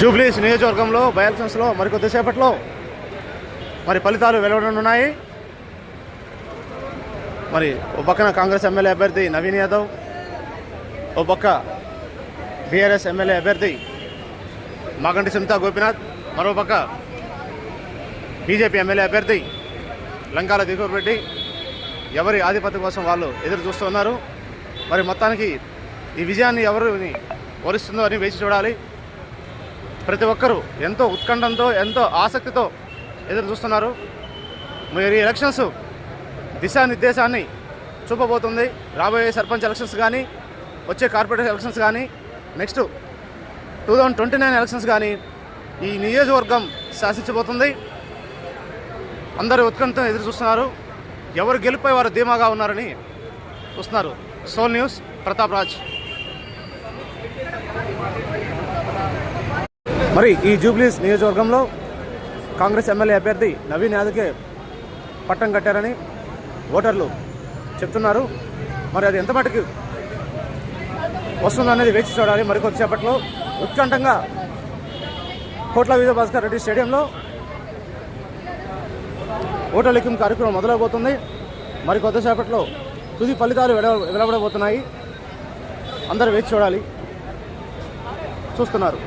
జూబ్లీస్ నియోజకవర్గంలో బై మరికొద్దిసేపట్లో మరి మరి ఫలితాలు వెలువడనున్నాయి. మరి ఓ పక్కన కాంగ్రెస్ ఎమ్మెల్యే అభ్యర్థి నవీన్ యాదవ్ ఓ పక్క బీఆర్ఎస్ ఎమ్మెల్యే అభ్యర్థి మాగంటి సుమితా గోపినాథ్ మరో పక్క బీజేపీ ఎమ్మెల్యే అభ్యర్థి లంకాల దిగువ రెడ్డి ఎవరి ఆధిపత్యం కోసం వాళ్ళు ఎదురు చూస్తున్నారు మరి మొత్తానికి ఈ విజయాన్ని ఎవరిని వరిస్తుందో అని వేచి చూడాలి. ప్రతి ఒక్కరూ ఎంతో ఉత్కంఠంతో ఎంతో ఆసక్తితో ఎదురు చూస్తున్నారు. మరి ఎలక్షన్స్ దిశానిర్దేశాన్ని చూపబోతుంది. రాబోయే సర్పంచ్ ఎలక్షన్స్ కానీ వచ్చే కార్పొరేట్ ఎలక్షన్స్ కానీ next two thousand twenty nine elections కానీ ఈ నియోజకవర్గం శాసించబోతుంది. అందరూ ఉత్కంఠతో ఎదురు చూస్తున్నారు. ఎవరు గెలిపై వారు ధీమాగా ఉన్నారని చూస్తున్నారు. సోల్ న్యూస్ ప్రతాప్ రాజ్ మరి ఈ జూబ్లీస్ నియోజకవర్గంలో కాంగ్రెస్ ఎమ్మెల్యే అభ్యర్థి నవీన్ యాదవ్కే పట్టం కట్టారని ఓటర్లు చెప్తున్నారు. మరి అది ఎంత మటుకు వస్తుందనేది వేచి చూడాలి. మరికొద్దిసేపట్లో ఉత్కంఠంగా కోట్ల విజయ భాస్కర్ రెడ్డి స్టేడియంలో ఓటర్ లెక్కింపు కార్యక్రమం మొదలవబోతుంది. మరి కొద్దిసేపట్లో తుది ఫలితాలు వెల వెలువడబోతున్నాయి. అందరూ వేచి చూడాలి. చూస్తున్నారు.